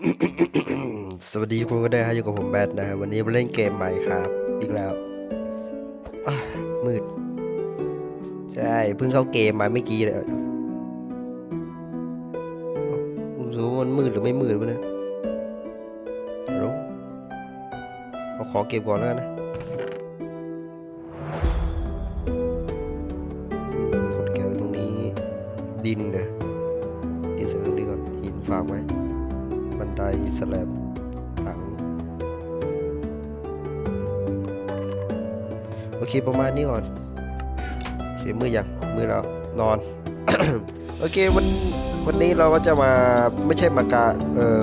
สวัสดีทุกคนก็ได้ฮะอยู่กับผมแบทนะฮะวันนี้มาเล่นเกมใหม่ครับ อีกแล้วมืดใช่เพิ่งเข้าเกมมาเมื่อกี้เลยคุณรู้มันมืดหรือไม่มืดวะเนี่ยรู้เอาขอเก็บก่อนแล้วนะ สแลบถัง โอเคประมาณนี้ก่อน โอเคมือยังมือแล้วนอน โอเควันวันนี้เราก็จะมาไม่ใช่มากาเออ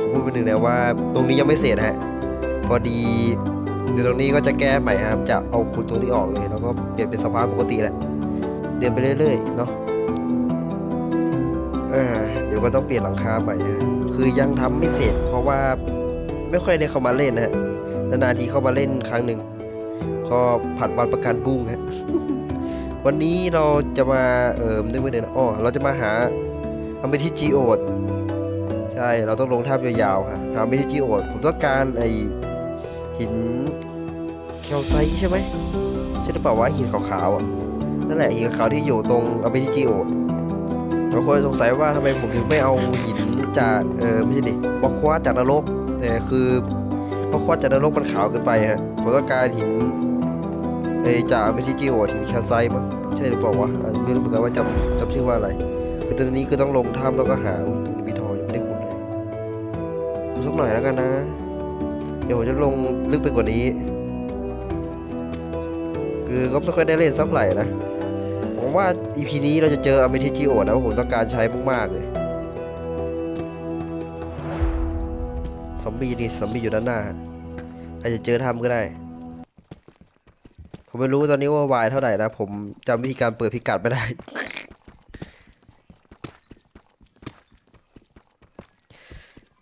ผมพูดไปหนึ่งนะว่า ตรงนี้ยังไม่เสร็จนะฮะพอดีเดี๋ยวตรงนี้ก็จะแก้ใหม่ครับจะเอาขุดตรงนี้ออกเลยแล้วก็เปลี่ยนเป็นสภาพปกติแหละเดินไปเรื่อยๆเนาะ เออเดี๋ยวก็ต้องเปลี่ยนหลังคาใหม่ คือยังทำไม่เสร็จ เพราะว่าไม่ค่อยได้เข้ามาเล่นนะฮะนานๆทีเข้ามาเล่นครั้งหนึ่งก็ผัดวันประกันบุ้งฮะวันนี้เราจะมาเออนึกไม่ได้นะอ๋อเราจะมาหาทำไปที่จีโอดใช่เราต้องลงท่ายาวๆค่ะหาไปที่จีโอดผมต้องการไอหินแคลไซใช่ไหมใช่หรือเปล่าวะหินขาวๆอะนั่นแหละหินขาวที่อยู่ตรงอเมริจิโอด บางคนสงสัยว่าทำไมผมถึงไม่เอาหินจากเออไม่ใช่ดิบล็อกควาจากนรกแต่คือบล็อกควาจากนรกมันขาวเกินไปฮะผมต้องการหินเอจากไม่ใช่จิโอหินแคลไซต์มั้งใช่หรือเปล่าวะไม่รู้เหมือนกันว่าจำจำชื่อว่าอะไรคือตอนนี้คือต้องลงถ้ำแล้วก็หาอุ๊ยตรงนี้มีทองยังไม่ได้ขุดเลยดูสักหน่อยแล้วกันนะ เดี๋ยวผมจะลงลึกไปกว่านี้ คือก็ไม่ค่อยได้เล่นสักไหร่นะ มว่า EP นี้เราจะเจออเมทิจิโอนะผมต้องการใช้มากๆเลยซอมบี้นี่ซอมบี้อยู่ด้านหน้า อาจจะเจอทำก็ได้ ผมไม่รู้ตอนนี้ว่าวายเท่าไหร่นะ ผมจำวิธีการเปิดพิกัดไม่ได้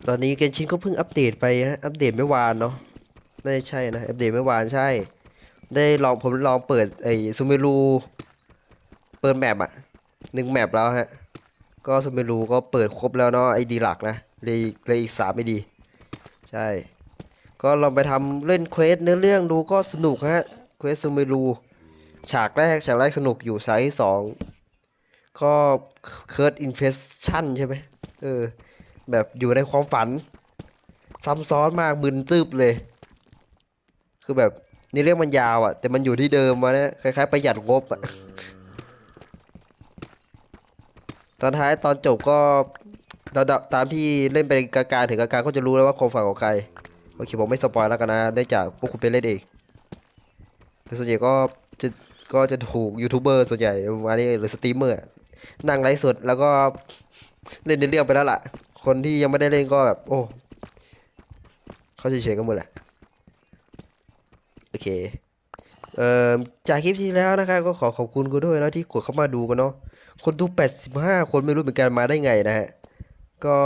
ตอนนี้เกนชินก็เพิ่งอัปเดตไปฮะอัปเดตเมื่อวานเนาะน่าจะใช่นะ อัปเดตเมื่อวานใช่ ได้ลองผมลองเปิดไอ้ซูเมรู เปิดแมปอะหนึ่งแมปแล้วฮะ ก็สมิรูก็เปิดครบแล้วเนาะไอดีหลักนะเลยเลยอีกสามไม่ดี ใช่ ก็ลองไปทำเล่นเควสเนื้อเรื่องดูก็สนุกฮะ เควสซูเมรูฉากแรกฉากแรกสนุกอยู่ฉากที่สองก็เคิร์ดอินเฟสชั่นใช่ไหมเออ แบบอยู่ในความฝัน ซ้ำซ้อนมากมึนตึบเลย คือแบบนี่เรื่องมันยาวอะแต่มันอยู่ที่เดิมมาเนี่ยคล้ายๆประหยัดงบอะ ตอนท้ายตอนจบก็เราตามที่เล่นไปกางๆถึงกางๆก็จะรู้แล้วว่าความฝันของใครโอเคผมไม่สปอยแล้วกันนะได้จากพวกคุณไปเล่นเองแต่ส่วนใหญ่ก็จะก็จะถูกยูทูบเบอร์ส่วนใหญ่มานี่หรือสตรีมเมอร์นั่งไลฟ์สดแล้วก็เล่นในเรื่องไปแล้วล่ะ คนที่ยังไม่ได้เล่นก็แบบ โอ้เขาเฉยๆกันหมดแหละโอเคเอ่อจากคลิปที่แล้วนะครับก็ขอขอบคุณคุณด้วยนะที่กดเข้ามาดูกันเนาะ คนดู 85 คนไม่รู้เหมือนกันมาได้ไงนะฮะ ก็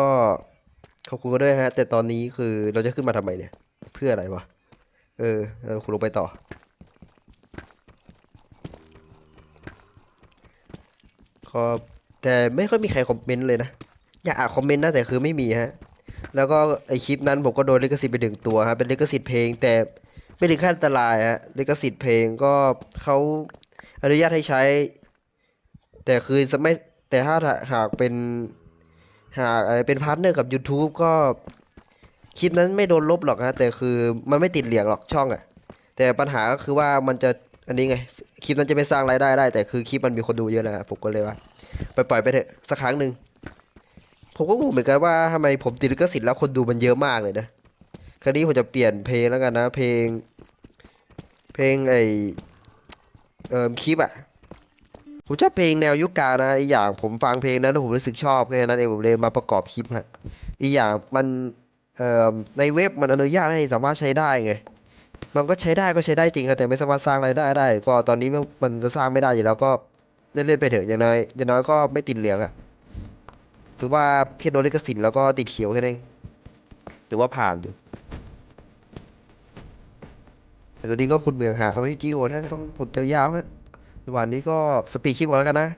ขอบคุณกันด้วยฮะ แต่ตอนนี้คือเราจะขึ้นมาทำไมเนี่ย เพื่ออะไรวะ เออเออคุณลงไปต่อก็แต่ไม่ค่อยมีใครคอมเมนต์เลยนะ อยากอ่านคอมเมนต์นะแต่คือไม่มีฮะ แล้วก็ไอคลิปนั้นผมก็โดนลิขสิทธิ์ไปหนึ่งตัวฮะ เป็นลิขสิทธิ์เพลงแต่ไม่ถึงขั้นอันตรายฮะ ลิขสิทธิ์เพลงก็เขาอนุญาตให้ใช้ แต่คือจะไม่แต่ถ้าหากเป็นหากอะไรเป็นพาร์ทเนอร์กับ YouTube ก็คลิปนั้นไม่โดนลบหรอกฮะแต่คือมันไม่ติดเหลียงหรอกช่องอะ่ะ แต่ปัญหาก็คือว่ามันจะอันนี้ไงคลิปนั้นจะไม่สร้างรายได้ได้ แต่คือคลิปมันมีคนดูเยอะนะผมก็เลยว่าไปปล่อยไปเถอะสักครั้งหนึ่งผมก็งงเหมือนกันว่าทำไมผมติดลิขสิทธิ์แล้วคนดูมันเยอะมากเลยนะคราวนี้ผมจะเปลี่ยนเพลงแล้วกันนะ เพลง เพลงไอเอ่อคลิปอะ ผมชอบเพลงแนวยุคกลางนะอีกอย่างผมฟังเพลงนั้นแล้วผมรู้สึกชอบแค่นั้นเองผมเลยมาประกอบคลิปฮะอีกอย่างมันเอ่อในเว็บมันอนุญาตให้สามารถใช้ได้ไงมันก็ใช้ได้ก็ใช้ได้จริงครับแต่ไม่สามารถสร้างรายได้ได้ ก็ตอนนี้มันมันจะสร้างไม่ได้อยู่แล้วก็เล่นๆไปเถอะอย่างน้อยอย่างน้อยก็ไม่ติดเหลืองอะถือว่าเพียโดนลิขสิทธิ์แล้วก็ติดเขียวแค่นั้นเองถือว่าผ่านอยู่แต่ตอนนี้ก็คุณเหมืองหาเขาไม่จีโอนะต้องผมยาวๆนะ วันนี้ก็สปีดคลิปก่อนแล้วกันนะ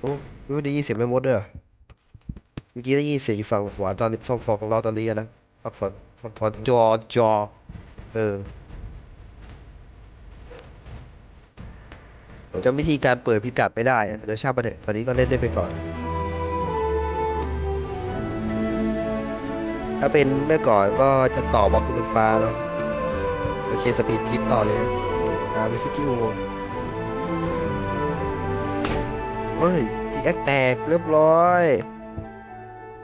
โอ้ไม่ได้ยินเสียงแม่มดด้วยเมื่อกี้ได้ยินเสียงฝั่งขวาตอนนี้ฝั่งฝั่งของเราตอนนี้นะฝั่งฝั่งฝั่งจอจอ เออจำวิธีการเปิดพิกัดไม่ได้เดี๋ยวชาบไปเถอะตอนนี้ก็เล่นได้ไปก่อน ถ้าเป็นเมื่อก่อนก็จะต่อบล็อกขึ้นบนฟ้าเนาะโอเคสปีดทิปต่อเลยอ่าไปที่คิวเฮ้ยพีแอคแตกเรียบร้อย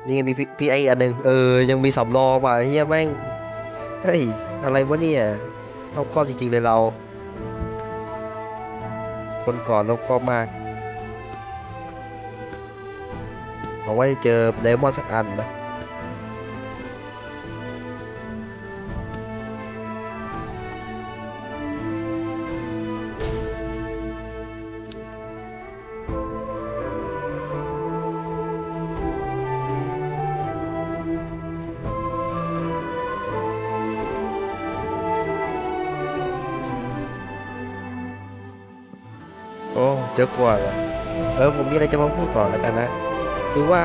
นี่ไงมีพีไออันหนึ่งเออ ยังมีสำรองว่ะเฮียแม่งเฮ้ยอะไรวะเนี่ยรอบครอบจริงๆเลยเรา คนก่อนรอบครอบมากหวังว่าจะเจอไดมอนสักอันนะ โอ้เจอกว่าเอเออผมมีอะไรจะมาพูดก่อนแล้วกันนะ คือว่า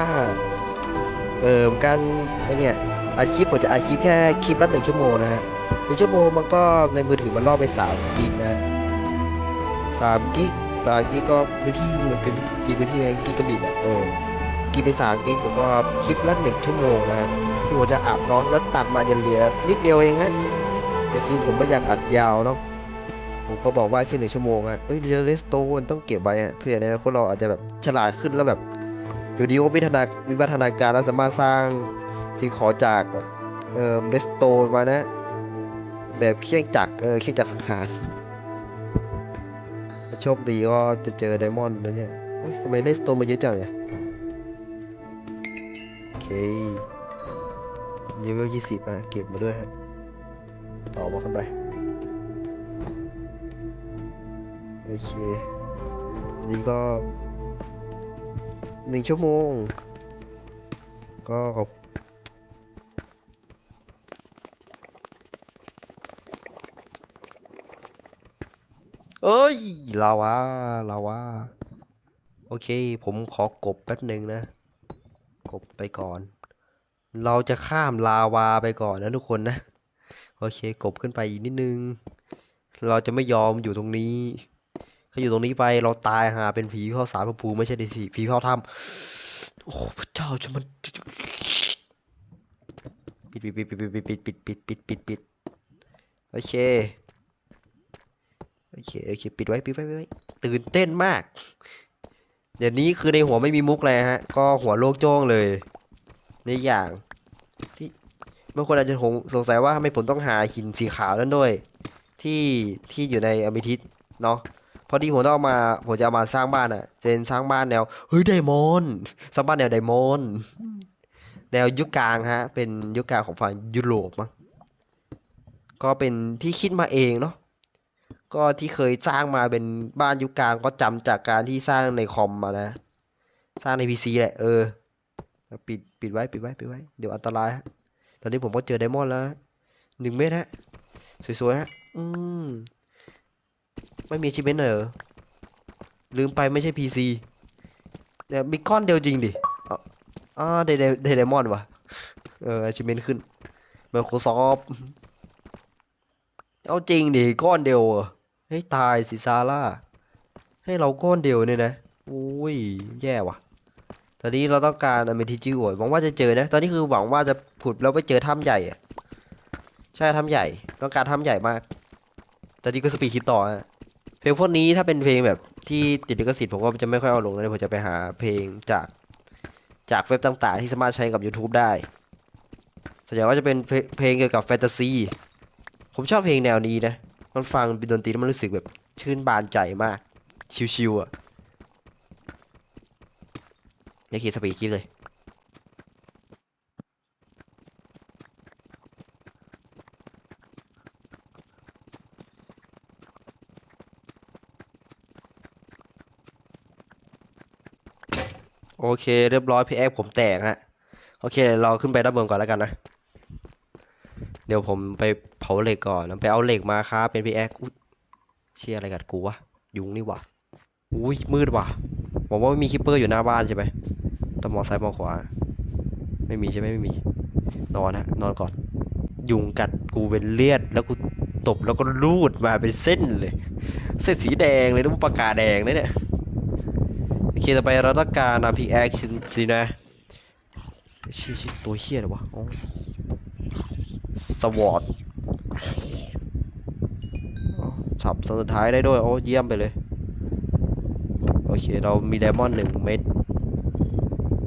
เออการไอเนี่ยอาชีพผมจะอาชีพแค่คลิปละหนึ่งชั่วโมงนะฮะหนึ่งชั่วโมงมันก็ในมือถือมันล่อไปสามกิกนะสามกิกสามกิกก็พื้นที่มันเป็นกินพื้นที่ไงกิกะบิตอะเออกินไปสามกิกผมก็คลิปละหนึ่งชั่วโมงนะที่ผมจะอัดเนาะแล้วตัดมาจนเหลือนิดเดียวเองฮะแต่คือผมไม่อยากอัดยาวเนาะ ผมก็บอกว่าแค่หนึ่งชั่วโมงอะเอ้ยเรียลเลสโตมันต้องเก็บไว้อะเพื่อในอนาคตเราอาจจะแบบฉลาดขึ้นแล้วแบบอยู่ดีก็วิวัฒนาวิวัฒนาการแล้วสามารถสร้างสิ่งของจากเอ่อเลสโตมานะ แบบเครื่องจักรเออเครื่องจักรสังหารถ้าโชคดีก็จะเจอไดมอนด์นะเนี่ยเยทำไมเลสโตมาเยอะจังเนี่ยโอเคเลเวลยี่สิบอะเก็บมาด้วยฮะต่อมาขึ้นไป โอเคอันนี้ก็หนึ่งชั่วโมง ก็ขอบเอ้ยลาวาลาวาโอเค ผมขอกบแป๊บหนึ่งนะ กบไปก่อน เราจะข้ามลาวาไปก่อนนะทุกคนนะ โอเค กบขึ้นไปอีกนิดนึง เราจะไม่ยอมอยู่ตรงนี้ ถ้าอยู่ตรงนี้ไปเราตายหาเป็นผีเข้าสารพระภูมิไม่ใช่ดิสิผีเข้าถ้ำโอ้พระเจ้าจะมันปิดปิดปิดปิดปิดปิดปิดปิดปิดปิดปิดโอเคโอเคโอเคปิดไว้ปิดไว้ปิดไว้ตื่นเต้นมาก เดี๋ยวนี้คือในหัวไม่มีมุกเลยฮะ ก็หัวโลกโจ้งเลยในอย่างที่บางคนอาจจะสงสัยว่าทำไมผมต้องหาหินสีขาวนั่นด้วย ที่ที่อยู่ในอมิทิสเนาะ พอดีผมต้องเอามาผมจะเอามาสร้างบ้านอะ่ะเจนสร้างบ้านแนวเฮ้ยไดมอนด์สร้างบ้านแนวไดมอนด์แนวยุคกลางฮะ เป็นยุคกลางของฝั่งยุโรปมั้งก็เป็นที่คิดมาเองเนาะก็ที่เคยสร้างมาเป็นบ้านยุคกลางก็จำจากการที่สร้างในคอมมานะสร้างในพีซีแหละเออปิดปิดไว้ปิดไว้ปิดไว้เดี๋ยวอันตรายฮะตอนนี้ผมก็เจอไดมอนด์แล้วหนึ่งเมตรฮะสวยๆฮะอืม ไม่มีชิเมนเหรอลืมไปไม่ใช่ PC เดี๋ยวมีก้อนเดียวจริงดิอ๋ออ๋อไดไดไดไดมอนวะเออชิเมนขึ้น Microsoft เอาจริงดิก้อนเดียวเหรอให้ตายสิซาร่าให้เราก้อนเดียวเนี่ยนะอุ้ยแย่ว่ะ ตอนนี้เราต้องการอเมทิจิโอยหวังว่าจะเจอนะ ตอนนี้คือหวังว่าจะขุดแล้วไปเจอถ้ำใหญ่อะใช่ถ้ำใหญ่ ต้องการถ้ำใหญ่มาก ตอนนี้ก็สปีดคลิปต่อฮะ ลงพวกนี้ถ้าเป็นเพลงแบบที่ติดลิขสิทธิ์ผมก็จะไม่ค่อยเอาลงนะผมจะไปหาเพลงจากจากเว็บต่างๆ ที่สามารถใช้กับ YouTube ได้ส่วนใหญ่ก็จะเป็นเพลเพลงเกี่ยวกับแฟนตาซี ผมชอบเพลงแนวนี้นะ มันฟังเป็นดนตรีแล้วมันรู้สึกแบบชื่นบานใจมาก ชิวๆอะนี่คือสปีดคลิปเลย โอเค เรียบร้อยพี่แอ๊กผมแตกฮะโอเคเราขึ้นไปด้านบนก่อนแล้วกันนะ เดี๋ยวผมไปเผาเหล็กก่อนไปเอาเหล็กมาครับ เป็นพี่แอ๊กเชี่ยอะไรกัดกูวะยุงนี่หวะอุ้ยมืดว่ะบอกว่าไม่มีคิปเปอร์อยู่หน้าบ้านใช่ไหมต้อมองซ้ายมองขวา ไม่มีใช่ไหมไม่มี นอนฮะนอนก่อน ยุงกัดกูเป็นเลือดแล้วกูตบแล้วก็รูดมาเป็นเส้นเลย เส้นสีแดงเลยต้องปากกาแดงเลยเนี่ย เคต่อไปเราต้องการนำพิกแอคชินสินะชี่ยเชี่ยตัวเฮี้ยหรอวะสวอตสับสุดท้ายได้ด้วย โอ้เยี่ยมไปเลย โอเค เรามีไดมอนด์หนึ่งเม็ด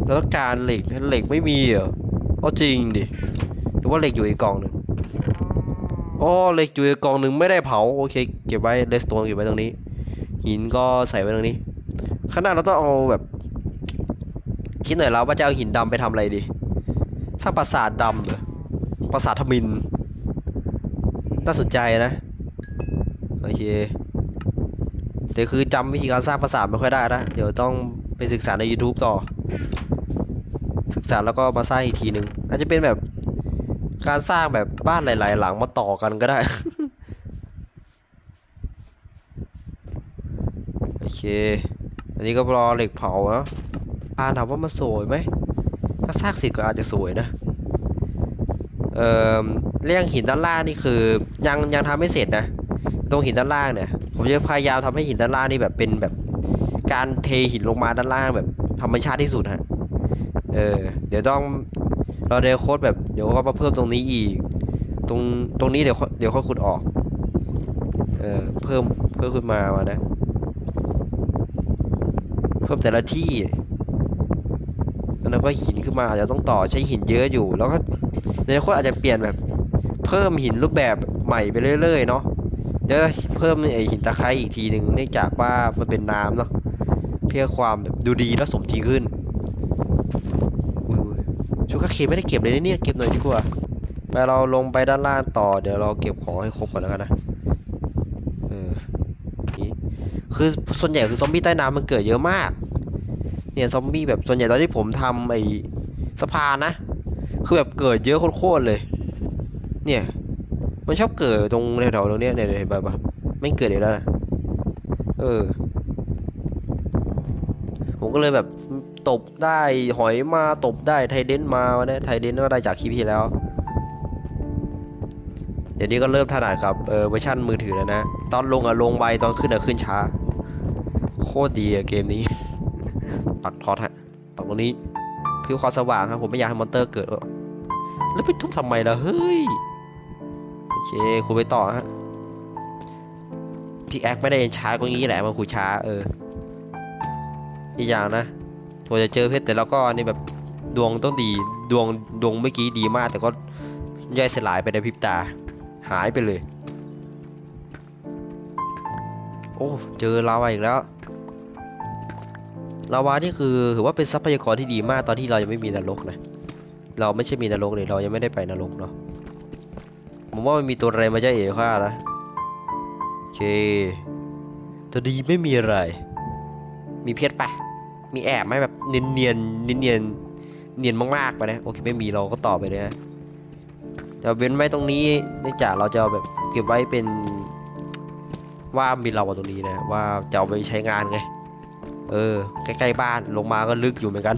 แล้วต้องการเหล็กเหล็กไม่มีเหรอเอาจริงดิหรือว่าเหล็กอยู่อีกกล่องหนึ่งอ๋อเหล็กอยู่อีกกล่องหนึ่งไม่ได้เผา โอเค เก็บไว้เลสโตนเก็บไว้ตรงนี้ หินก็ใส่ไว้ตรงนี้ ขางหนาดเราต้องเอาแบบ คิดหน่อยแล้วว่าจะเอาหินดำไปทำอะไรดีสร้างปราสาทดำเหรอปราสาททมินน่าสนใจนะโอเคแต่คือจำวิธีการสร้างปราสาทไม่ค่อยได้นะ เดี๋ยวต้องไปศึกษาใน YouTube ต่อ ศึกษาแล้วก็มาสร้างอีกทีหนึ่งอาจจะเป็นแบบการสร้างแบบบ้านหลาย ๆ หลังมาต่อกันก็ได้ โอเค อันนี้ก็รอเหล็กเผาเนาะอ่านถามว่ามันสวยไหมถ้าสร้างเสร็จก็อาจจะสวยนะ เอ่อเรื่องหินด้านล่างนี่คือยังยังทำไม่เสร็จนะ ตรงหินด้านล่างเนี่ย ผมจะพยายามทำให้หินด้านล่างนี่แบบเป็นแบบการเทหินลงมาด้านล่างแบบธรรมชาติที่สุดฮะ เออ เดี๋ยวต้องเราเดวโค้ดแบบเดี๋ยวก็มาเพิ่มตรงนี้อีก ตรงตรงนี้เดี๋ยวเดี๋ยวค่อยขุดออก เออเพิ่มเพิ่มขึ้นมามานะ เพิ่มแต่ละที่แล้วก็หินขึ้นมาอาจจะต้องต่อใช้หินเยอะอยู่ แล้วก็ในอนาคตอาจจะเปลี่ยนแบบ เพิ่มหินรูปแบบใหม่ไปเรื่อยๆเนาะเดี๋ยวเพิ่มไอหินตะไคร้อีกทีหนึ่งเนื่องจากว่ามันเป็นน้ำเนาะเพื่อความแบบดูดีและสมจริงขึ้นชูกาเคไม่ได้เก็บเลยเนี่ยเก็บหน่อยดีกว่าไปเราลงไปด้านล่างต่อเดี๋ยวเราเก็บของให้ครบก่อนแล้วกันนะเออนี่ คือส่วนใหญ่คือซอมบี้ใต้น้ำมันเกิดเยอะมาก เนี่ยซอมบี้แบบส่วนใหญ่ตอนที่ผมทำไอ้สะพานนะ คือแบบเกิดเยอะโคตรเลย เนี่ย มันชอบเกิดตรงแถวๆตรงเนี้ยเนี่ยเห็นปะปะไม่เกิดอีกแล้วนะเออ ผมก็เลยแบบตบได้หอยมาตบได้ไทเดนมาวันนี้ไทเดนก็ได้จากคลิปที่แล้ว เดี๋ยวนี้ก็เริ่มถนัดกับเออเวอร์ชันมือถือแล้วนะ ตอนลงอะลงไวตอนขึ้นอะขึ้นช้า โคตรดีอะเกมนี้ ปักทอดฮะ ปักตรงนี้ผิวความสว่างครับผมไม่อยากให้มอนเตอร์เกิด แล้วไปทุบทำไมล่ะ เฮ้ย โอเคคุยไปต่อฮะพี่แอคไม่ได้เอ็นช้าก็งี้แหละมันคุยช้า เออ อีกอย่างนะผมจะเจอเพชรแต่แล้วก็นี่แบบดวงต้องดีดวงดวงเมื่อกี้ดีมาก แต่ก็ย่อยสลายไปในพริบตา หายไปเลย โอ้ เจอลาวาอีกแล้ว ลาวานี่คือถือว่าเป็นทรัพยากรที่ดีมากตอนที่เรายังไม่มีนรกนะเราไม่ใช่มีนรกเลยเรายังไม่ได้ไปนรกเนาะผมว่ามันมีตัวอะไรมาจะเอ๋ข้านะโอเคตัวดีไม่มีอะไร มีเพชรปะมีแอบไหมแบบเนียนเนียนเนียนเนียนเนียนมากๆไปนะโอเคไม่มีเราก็ต่อไปเลยฮะจะเว้นไว้ตรงนี้เนื่องจากเราจะแบบเก็บไว้เป็นว่ามีเราตรงนี้นะว่าจะเอาไปใช้งานไง เออ ใกล้ๆบ้านลงมาก็ลึกอยู่เหมือนกัน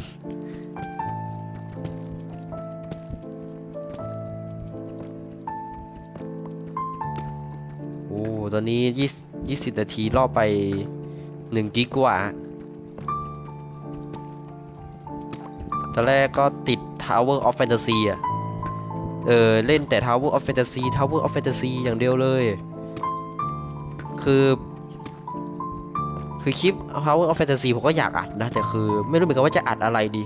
โอ้ ตอนนี้ยี่สิบนาทีรอไปหนึ่งกิกกว่า ตอนแรกก็ติด Tower of Fantasy อะ เออ เล่นแต่ Tower of Fantasy Tower of Fantasy อย่างเดียวเลย คือ คือคลิป Power of Fantasy ผมก็อยากอัดนะ แต่คือไม่รู้เหมือนกันว่าจะอัดอะไรดี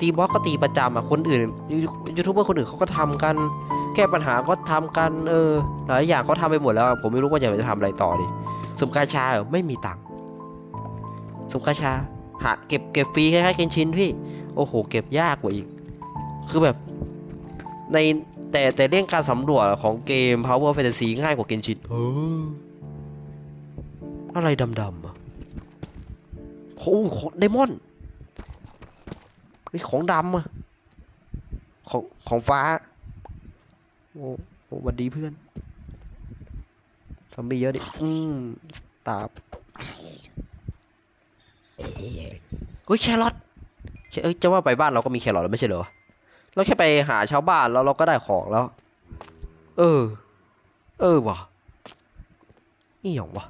ตีบอสก็ตีประจำอะคนอื่นยูทูบเบอร์คนอื่นเขาก็ทำกัน แก้ปัญหาก็ทำกันเออหลายอย่างเขาทำไปหมดแล้ว ผมไม่รู้ว่าอยากจะทำอะไรต่อดิสมกาชาเหรอไม่มีตังค์สมกาชาหาเก็บเก็บฟรีคล้ายๆเกนชินพี่ โอ้โห เก็บยากกว่าอีก คือแบบในแต่แต่เรื่องการสำรวจของเกม Power Fantasy ง่ายกว่าเกนชินเอออะไรดำๆอะ โอ้ของไดมอนด์ของดำอะของของฟ้า โอ้โหวัสดีเพื่อนซอมบี้เยอะดิ อืมตาบเฮ้ยแครอทเอ้ยจะว่าไปบ้านเราก็มีแครอทแล้วไม่ใช่เหรอ เราแค่ไปหาชาวบ้านแล้วเราก็ได้ของแล้ว เออ เออวะนี่หยองวะ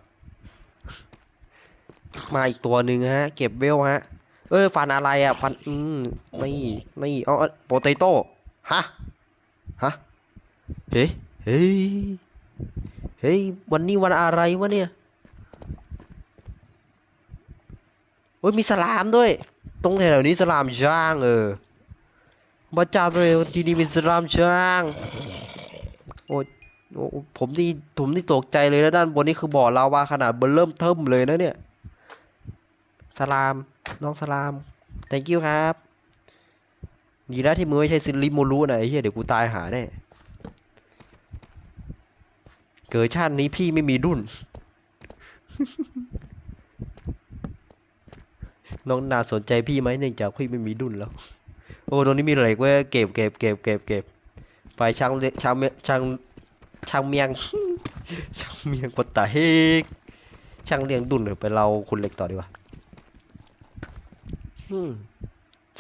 มาอีกตัวหนึ่งฮะ เก็บเวลฮะ เออฟันอะไรอะฟันอืมนี่นี่เอาโปเตโต้ฮะฮะเฮ้เฮ้เฮ้ยวันนี้วันอะไรวะเนี่ยโอ้ยมีสลามด้วย ตรงแถวนี้สลามช่างเออมาจ้าเลยที่นี่มีสลามช่างโอ้ยโอ้ผมนี่ผมนี่ตกใจเลยนะด้านบนนี่คือบ่อลาวาขนาดเบอร์เริ่มเทิมเลยนะเนี่ย สลาม น้องสลาม thank you ครับ ดีแล้วที่มึงไม่ใช่ซิลิโมรุนะไอ้เหี้ยเดี๋ยวกูตายหาแน่เกิดชาตินี้พี่ไม่มีดุนน้องนาสนใจพี่ไหมเนื่องจากพี่ไม่มีดุนแล้ว โอ้ตรงนี้มีเหล็กเว้ยเก็บเก็บเก็บเก็บเก็บไปช่างเลี้ยช่างเมียช่างช่างเมียงช่างเมียงปะตาเฮกช่างเลี้ยงดุนเถอะไปเราคุณเหล็กต่อดีกว่า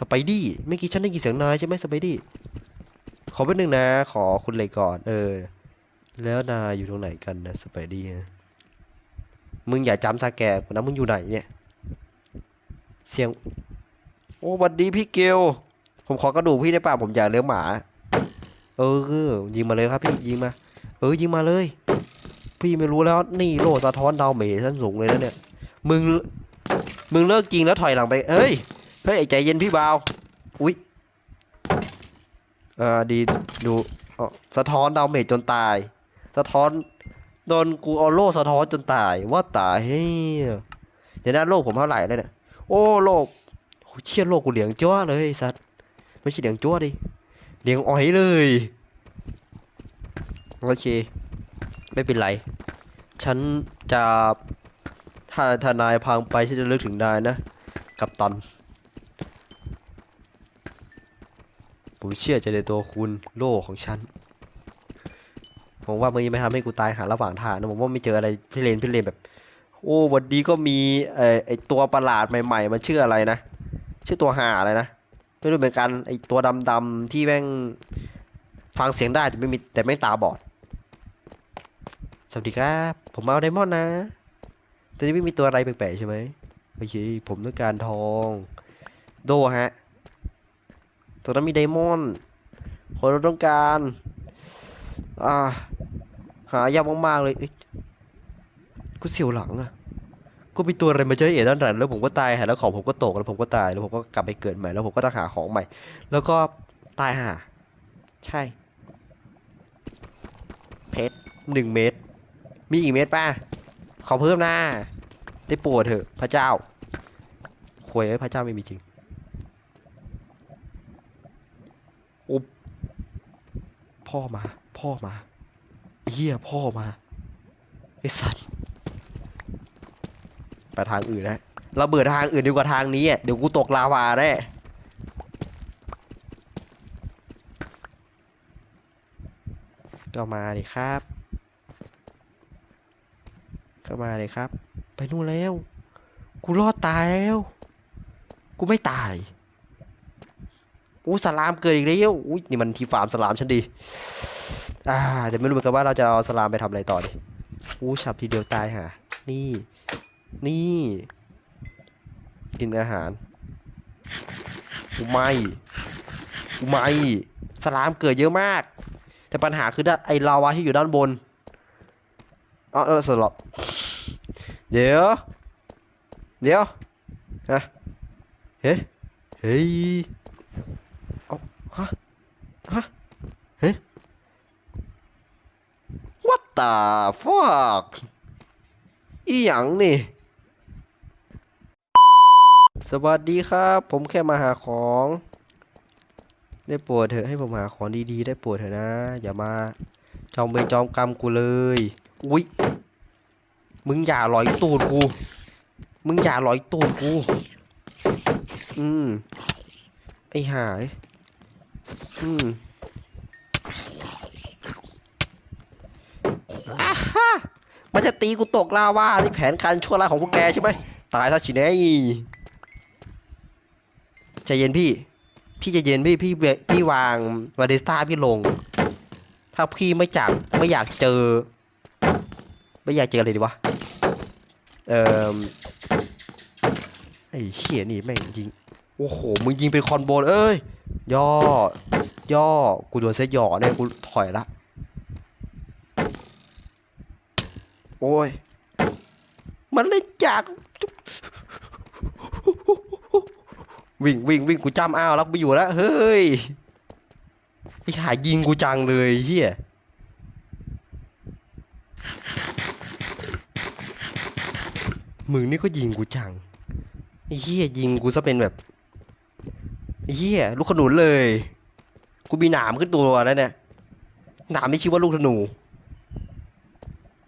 สไปดี้เมื่อกี้ฉันได้ยินเสียงนายใช่ไหมสไปดี้ ขอแป๊บนึงนะ ขอคุณเล็กก่อน เออ แล้วนายอยู่ตรงไหนกันนะสไปดี้ มึงอย่าจำสาแกกนะมึงอยู่ไหนเนี่ย เสียง โอ้วัดดีพี่เกล ผมขอกระดูกพี่ได้ป่ะผมอยากเลี้ยงหมา เออ ยิงมาเลยครับพี่ ยิงมา เออ ยิงมาเลย พี่ไม่รู้แล้ว นี่โลสะท้อนดาวเมจสั้นสูงเลยนะเนี่ย มึง มึงเลิกจริงแล้วถอยหลังไป เอ้ย เฮ้ยใจเย็นพี่บาวอุ๊ยเอ่าดีดูอสะท้อนดาวเมจจนตาย สะท้อนโดนกูเอาโล่สะท้อนจนตายว่าตายเฮ้ยเดี๋ยวนะโลกผมเท่าไหร่แล้วเนี่ยโอ้โลกโอ้เชี่ยโลกกูเหลียงจ้วเลยสัตว์ไม่ใช่เหลียงจ้วดิเหลียงอ้อยเลยโอเค ไม่เป็นไร ฉันจะถ้าถ้านายพังไปฉันจะเลิกถึงนายนะ กับตัน ผมเชื่อใจในตัวคุณโลกของฉัน ผมว่ามึงยังไม่ทำให้กูตายหาระหว่างทางนะผมว่าไม่เจออะไรพี่เลนพี่เลนแบบ โอ้วันดีก็มีไอไอตัวประหลาดใหม่ ๆ มันชื่ออะไรนะ ชื่อตัวหาอะไรนะ ไม่รู้เหมือนกันไอตัวดำๆที่แม่งฟังเสียงได้แต่ไม่มีแต่ไม่ตาบอด สวัสดีครับ ผมเอาไดมอนด์นะตอนนี้ไม่มีตัวอะไรแปลกๆใช่ไหมโอเค ผมต้องการทอง โดฮะ ตัวนั้นมีไดมอนด์คนเราต้องการ อ่า หายากมากๆเลยกูเสียวหลังอะกูมีตัวอะไรมาเจอเอ๋ด้านหลังแล้วผมก็ตายหาแล้วของผมก็ตกแล้วผมก็ตายแล้วผมก็กลับไปเกิดใหม่แล้วผมก็ต้องหาของใหม่ แล้วก็ตายหา ใช่ เพชรหนึ่งเมตร มีอีกเมตรป่ะ ขอเพิ่มนะได้ปรดเถอะพระเจ้าควยเอ้ยพระเจ้าไม่มีจริง โอ้พ่อมา พ่อมาเฮียพ่อมา ไอ้สัตว์ไปทางอื่นนะเราเบิดทางอื่นดีกว่าทางนี้อะเดี๋ยวกูตกลาวาแน่ก็มาดิครับ ก็มาเลยครับ ไปนู่นแล้ว กูรอดตายแล้ว กูไม่ตาย อู้สลามเกิดอีกแล้วอุ้ยนี่มันทีฟาร์มสลามฉันดี อ่าแต่ไม่รู้เหมือนกันว่าเราจะเอาสลามไปทำอะไรต่อดิอู้ฉับทีเดียวตายห่านี่ นี่ กินอาหารกูไม่กูไม่สลามเกิดเยอะมาก แต่ปัญหาคือด้านไอลาวาที่อยู่ด้านบนอ๋อเออสลับเดี๋ยว เดี๋ยวฮะเฮ้ยเฮ้ยเอาฮะฮะเฮ้ย what the fuck อีหยังนี่ สวัสดีครับ ผมแค่มาหาของ ได้โปรดเถอะให้ผมหาของดีๆ ได้โปรดเถอะนะ อย่ามาจอมเวรจอมกรรมกูเลย อุ๊ย มึงอย่าหลอยตูดกู มึงอย่าหลอยตูดกู อืม ไอ้หาย อืม อ่าฮะมันจะตีกูตกลาวานี่แผนการชั่วร้ายของพวกแกใช่ไหมตายซะสิแน่ใจเย็นพี่ พี่ใจเย็นพี่พี่วพี่วางวาเดสตาพี่ลง ถ้าพี่ไม่จักไม่อยากเจอ ไม่อยากเจออะไรดีวะ เอ่อไอ้เชี่ยนี่แม่งยิง โอ้โห มึงยิงเป็นคอนโบนเอ้ย ย่อ ย่อ กูโดนเซตหย่อเนี่ยกูถอยละ โอ้ย มันเล่นจาก วิ่งวิ่งวิ่งกูจำอ้าวแล้วไม่อยู่แล้ว เฮ้ยไอ้หายิงกูจังเลยเฮียมึงนี่ก็ยิงกูจังเฮียยิงกูซะเป็นแบบเฮียลูกขนุนเลย กูมีหนามขึ้นตัวแล้วเนี่ย หนามที่ชื่อว่าลูกธนู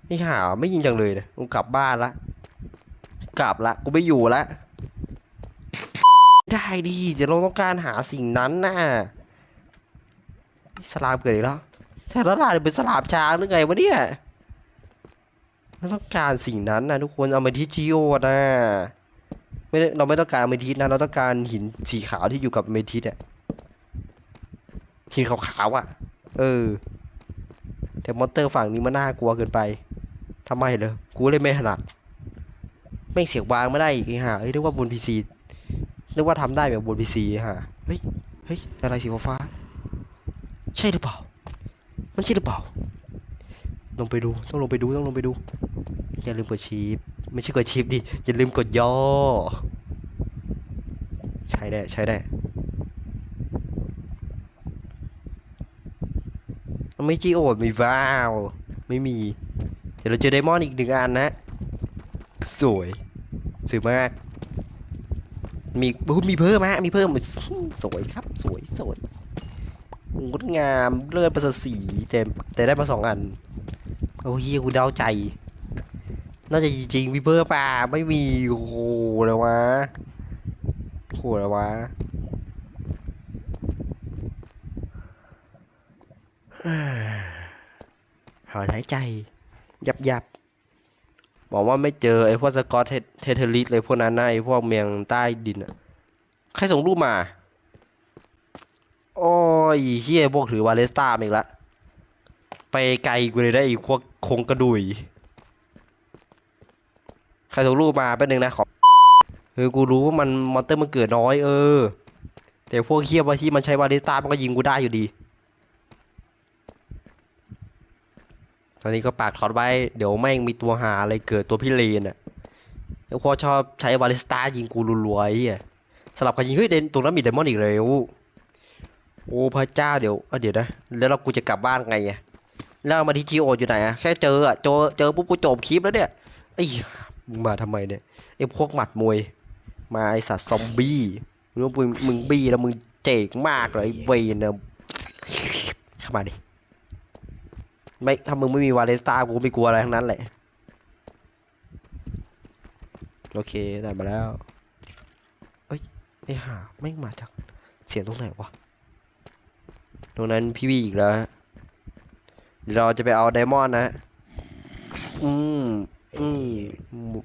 ไอ้ห่าไม่ยิงจังเลยเนี่ยกูกลับบ้านละ กลับละ กูไม่อยู่ละ ได้ดิเดี๋ยวเราต้องการหาสิ่งนั้นน่ะสลามเกิดอีกแล้วแต่ละลายเป็นสลามช้างหรือไงวะเนี่ยเราต้องการสิ่งนั้นนะทุกคนเอามาที่จิโอนะไม่ได้เราไม่ต้องการเมทิสนะเราต้องการหินสีขาวที่อยู่กับเมทิสอะหินขาวๆอะเออ แต่มอนเตอร์ฝั่งนี้มันน่ากลัวเกินไป ทำไมเหรอกูเลยไม่ถนัดไม่เสียงวางไม่ได้อีกไอ้ห่าเอ้ยนึกว่าบนพีซีนึกว่าทำได้แบบบนพีซีฮะเฮ้ยเฮ้ยอะไรสีฟ้า ใช่หรือเปล่า มันใช่หรือเปล่าลงไปดูต้องลงไปดูต้องลงไปดู อย่าลืมกดชีฟไม่ใช่กดชีฟดิอย่าลืมกดย่อ ใช่ได้ใช่ได้ไม่จีโอดมีว้าว ไม่มี เดี๋ยวเราเจอไดมอนด์อีกหนึ่งอันนะ สวยสวยมาก มีมีเพิ่มฮะมีเพิ่มสวยครับ สวยสวยงดงามเลือดประเสริฐสีแต่แต่ได้มาสองอันโอ้เฮียกูเดาใจ น่าจะจริงมีเพิ่มป่ะไม่มีโอ้โหเลยวะโอ้โหเลยวะหายใจ ยับยับบอกว่าไม่เจอไอ้พวกสกอตเทเทเทลิสเลยพวกนั้นนะไอ้พวกเมียงใต้ดินอะใครส่งรูปมา โอ้ยเฮียพวกถือวาเลสตาอีกละ ไปไกลกูเลยได้อีกพวกคงกระดุย ใครส่งรูปมาแป๊บนึงนะขอเออกูรู้ว่ามันมอนเตอร์มันเกิดน้อยเออ แต่พวกเฮียบาที่มันใช้วาเลสตามันก็ยิงกูได้อยู่ดี อนนี้ก็ปากถอดไว้ เดี๋ยวแม่งมีตัวหาอะไรเกิดตัวพี่เลนอะแล้วพอชอบใช้วาเลสตายิงกูรัวๆไอ้สลับกันยิงเฮ้ยเดนตรงนั้นมีเดมอนอีกเลยโอ้โอ้พระเจ้าเดี๋ยวเดี๋ยวนะแล้วเรากูจะกลับบ้านไงอะแล้วมาที่จีโออยู่ไหนอะแค่เจออะเจอเจอปุ๊บกูจบคลิปแล้วเนี่ยไอ้มึงมาทำไมเนี่ยไอ้พวกหมัดมวย มาไอสัตว์ซอมบี้มึงมึงมึงบี้แล้วมึงเจ๋งมากเลยเวนเนี่ยเข้ามาดิ ไม่ถ้ามึงไม่มีวาเลสตากูไม่กลัวอะไรทั้งนั้นแหละ โอเคได้มาแล้วเอ้ยไอ้ห่าไม่มาจากเสียงตรงไหนวะตรงนั้นพี่วีอีกแล้วเดี๋ยวเราจะไปเอาไดมอนด์นะ อืมอืม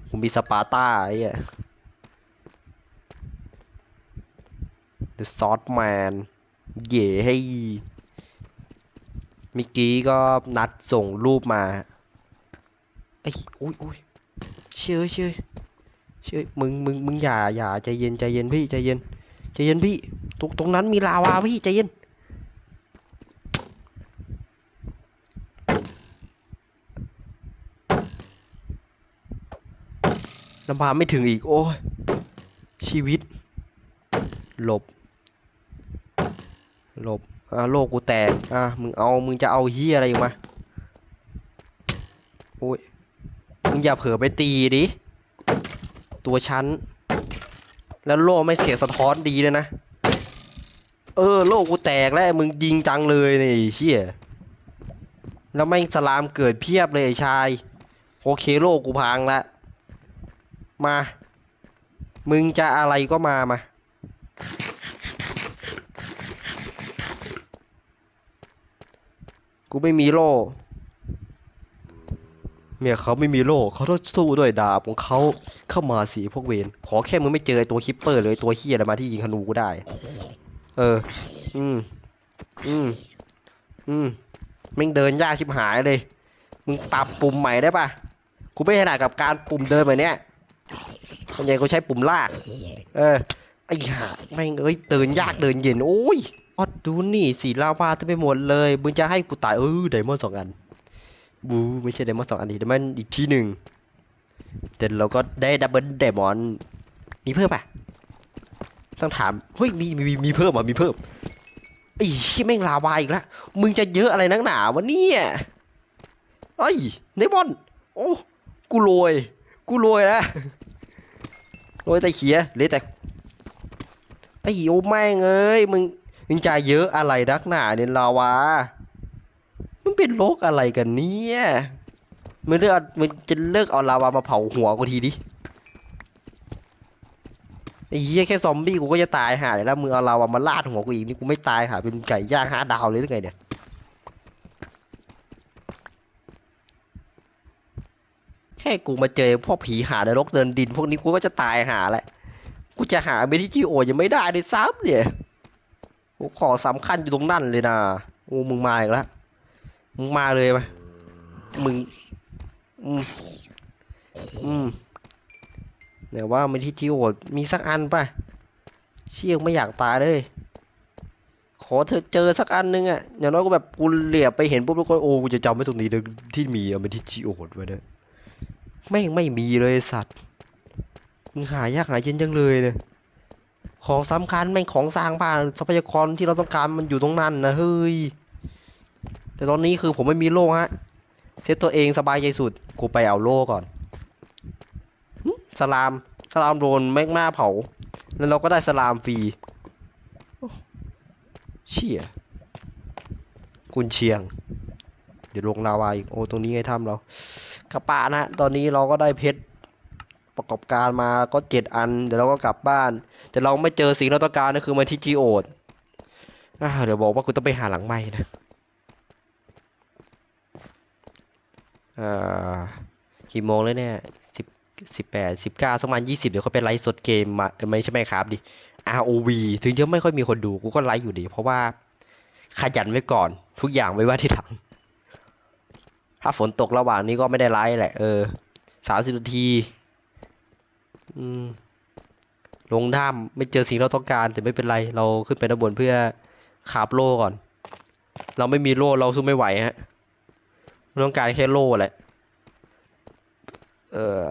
ผมมีสปาร์ต้าไอ้เหี้ย The Sword Man เย่ให้ มื่อกี้ก็นัดส่งรูปมาไอ้อุ้ยอุ้ยเชื่อเชื่อเชื่อมึงมึงมึงอย่าอย่าใจเย็นใจเย็นพี่ใจเย็นใจเย็นพี่ตรงตรงนั้นมีลาวาพี่ใจเย็นลำพาไม่ถึงอีกโอ้ยชีวิต หลบ หลบ อ่าโลกกูแตกอะมึงเอามึงจะเอาเฮียอะไรอยู่มาโอ้ยมึงอย่าเผลอไปตีดิตัวฉันแล้วโลกไม่เสียสะท้อนดีเลยนะ เออ โลกกูแตกแล้วมึงยิงจังเลยนี่เฮียแล้วไม่งสลามเกิดเพียบเลยไอ้ชาย โอเคโลกกูพังละมา มึงจะอะไรก็มามา กูไม่มีโล่เมียเขาไม่มีโล่เขาต้องสู้ด้วยดาบของเขาเข้ามาสิพวกเวนขอแค่มึงไม่เจอไอ้ตัวคิปเปอร์เลยตัวเฮียอะไรมาที่ยิงธนูกูได้ เออ อืม อืม อืมแม่งเดินยากชิบหายเลย มึงปรับปุ่มใหม่ได้ปะกูไม่ถนัดกับการปุ่มเดินแบบเนี้ยส่วนใหญ่กูใช้ปุ่มลาก เออ ไอ้ห่าแม่งเอ้ยเดินยากเดินเย็น โอ้ย อดดูนี่สีลาวาเต็มไปหมดเลยมึงจะให้กูตายเออไดมอนด์สองอันบูไม่ใช่ไดมอนด์สองอันดีไดมอนด์อีกทีหนึ่งแต่เราก็ได้ดับเบิลไดมอนด์มีเพิ่มปะต้องถามเฮ้ยมีมีมีเพิ่มอะมีเพิ่มไอ้ที่แม่งลาวาอีกล้วมึงจะเยอะอะไรนักหนาวะเนี่ยเอ้ยไดมอนด์โอ้กูรวยกูรวยแล้วรวยแต่เขียเลยแต่ไอ้โอ้แม่งเอ้ยมึง มึงจะเยอะอะไรนักหนาเนี่ยลาวามึงเป็นโรคอะไรกันเนี่ยมึงเลิกเอามึงจะเลิกเอาลาวามาเผาหัวกูทีดิไอ้เหี้ยแค่ซอมบี้กูก็จะตายหายแล้วมึงเอาลาวามาลาดหัวกูอีกนี่กูไม่ตายหาเป็นไก่ย่างห้าดาวเลยหรือไงเนี่ยแค่กูมาเจอพวกผีหานรกเดินดิน พวกนี้กูก็จะตายหาแหละกูจะหาเมทิจิโอยังไม่ได้เลยซ้ำเนี่ย โอ้ขอสำคัญอยู่ตรงนั่นเลยนะโอ้มึงมาอีกแล้วมึงมาเลยไหมมึงอืมอืมเนี่ยว่ามันที่จิโอดมีสักอันป่ะ เชี่ยไม่อยากตายเลย ขอเธอเจอสักอันนึงอะอย่างน้อยก็แบบกูเหลียบไปเห็นปุ๊บแล้วก็โอ้กูจะจำไว้ตรงนี้เลยที่มีอะมันที่จิโอดไว้เนี่ยไม่ไม่มีเลยสัตว์มึงหายากหายเย็นจังเลยเนี่ย ของสำคัญแม่งของสร้างบ้านทรัพยากรที่เราต้องการมันอยู่ตรงนั้นนะเฮ้ยแต่ตอนนี้คือผมไม่มีโล่ฮะเซตตัวเองสบายใจสุดกูไปเอาโล่ก่อนสลามสลามโดนแมกมาเผา แล้วเราก็ได้สลามฟรีเชี่ยกุนเชียง เดี๋ยวลงลาวาอีกโอ้ตรงนี้ไงถ้ำเรากระปะนะ ตอนนี้เราก็ได้เพชร ประกอบการมาก็เจ็ดอัน เดี๋ยวเราก็กลับบ้าน แต่เราไม่เจอสิ่งเราต้องการนะคือมาที่จีโอดเดี๋ยวบอกว่ากูต้องไปหาหลังไม้นะกี่โมงแล้วเนี่ยสิบสิบแปดสิบเก้าสักประมาณยี่สิบเดี๋ยวเขาไปไลฟ์สดเกมมาไม่ใช่ไหมครับดิ ROV ถึงจะไม่ค่อยมีคนดูกูก็ไลฟ์อยู่ดี เพราะว่าขยันไว้ก่อน ทุกอย่างไว้ว่าที่หลัง ถ้าฝนตกระหว่างนี้ก็ไม่ได้ไลฟ์แหละ เออสามสิบนาที อืมลงถ้ำไม่เจอสิ่งเราต้องการแต่ไม่เป็นไร เราขึ้นไปด้านบนเพื่อขาบโล่ก่อน เราไม่มีโล่เราสู้ไม่ไหวฮะเราต้องการแค่โล่แหละเออ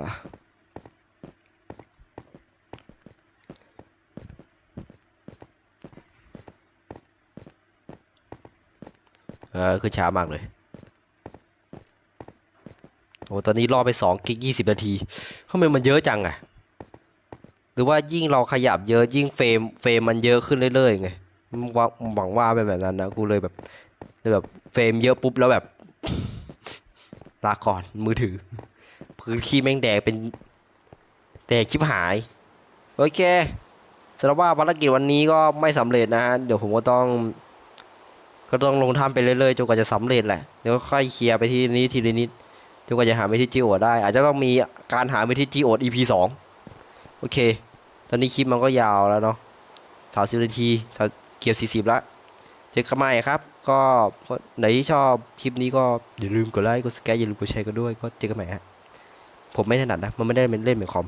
เออคือช้ามากเลย โอ้ตอนนี้รอไปสองกิกยี่สิบนาทีทำไมมันเยอะจังอะ หรือว่ายิ่งเราขยับเยอะยิ่งเฟรมเฟรมมันเยอะขึ้นเรื่อยๆไงหวังหวังว่าเป็นแบบนั้นนะกูเลยแบบแบบเฟรมเยอะปุ๊บแล้วแบบลาก่อนมือถือพื้นขี้แม่งแดงเป็นแดงชิบหาย โอเคสำหรับว่าภารกิจวันนี้ก็ไม่สำเร็จนะฮะเดี๋ยวผมก็ต้อง ก็ต้องลงทำไปเรื่อยๆจนกว่าจะสำเร็จแหละเดี๋ยวค่อยเคลียร์ไปที่นี้ทีละนิดจนกว่าจะหาไม่ที่จีโอดได้ อาจจะต้องมีการหาไม่ที่จีโอด EP สอง โอเค ตอนนี้คลิปมันก็ยาวแล้วเนาะสามสิบนาทีเกือบสี่สิบละเจอกันใหม่ครับ ก็ไหนที่ชอบคลิปนี้ก็อย่าลืมกดไลค์กดสแกนอย่าลืมกดแชร์กันด้วยก็เจอกันใหม่ฮะผมไม่ถนัดนะ มันไม่ได้เป็นเล่นเหมือนคอม